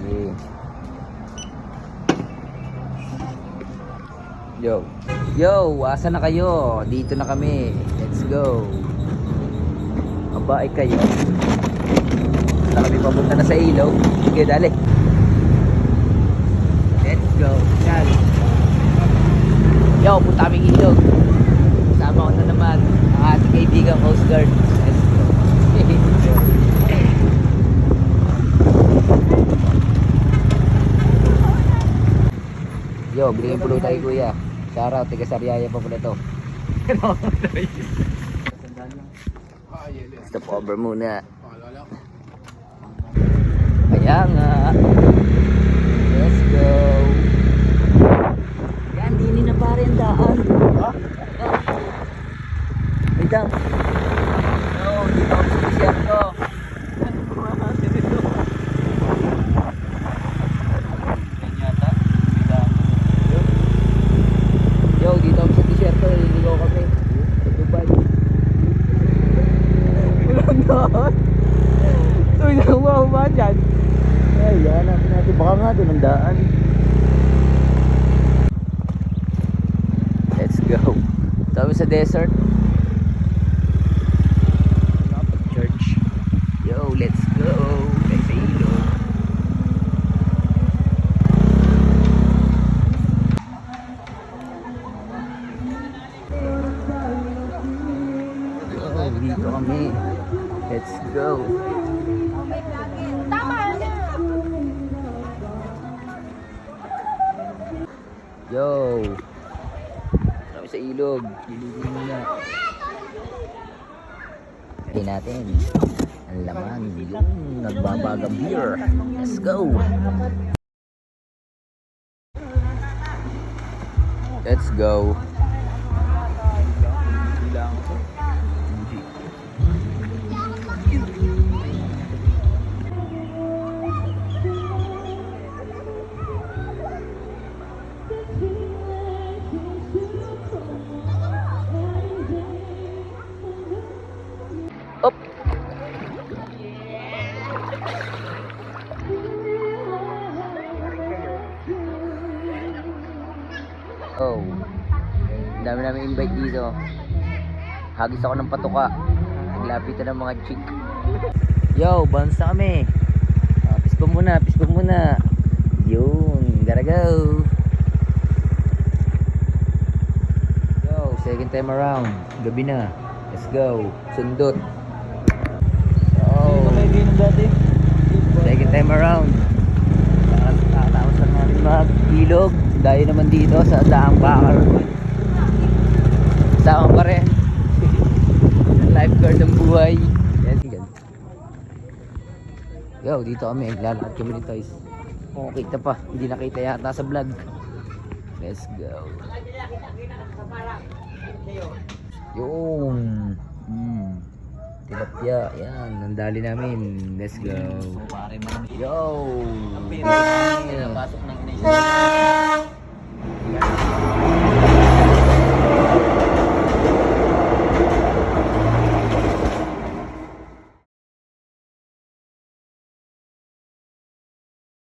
Yeah. Yo. Yo, asa na kayo? Dito na kami. Let's go. Aba, ay kayo. Na kami papunta na sa ilaw. Sige, dali. Let's go. Yan. Yo, punta kaming ilog. Kasama ko na naman ang ating kaibigang Coast Guard. Let's go. Yo, bigyan pulo tayo kuya. Shoutout, tiga Sariaya pa pala to. Stop over muna. Kaya nga. Let's go. Yan, dini na pare ang daan. Ha? Wait lang. No, dito ako sa desierto. Yan yata. Yo, dito ako sa desierto. Liligaw kami. Sa Dubai. Daan. Uy, nakuha dyan? Ay, yan natin. Baka nga doon ang daan. Let's go. Kami sa desert. Church. Yo, let's go. Sa ilog. Yo, dito kami. Let's go. Yo. Kami sa ilog. Ilogin muna. Kaya natin. Ang laman. Yung nagbabagang beer. Let's go. Let's go. Oh. Dami namin invite dito. Hagis ako ng patuka. Naglapitan ng mga chick. Yo, bounce na kami. Uh, pispo muna, pispo muna. Yun, gotta go. Yo, second time around. Gabi na. Let's go. Sundot. Oh. Second time around. Namin mag-ilog. Dahil naman dito sa Daang Bakar. Sama pa rin. Lifeguard ng buhay. Yan. Yo, dito kami. Lalakad kami ni Toys. Kung kita pa. Hindi nakita yata sa vlog. Let's go. Yung. Mm. Tilapia. Yan. Nandali namin. Let's go. Yo. Pasok ng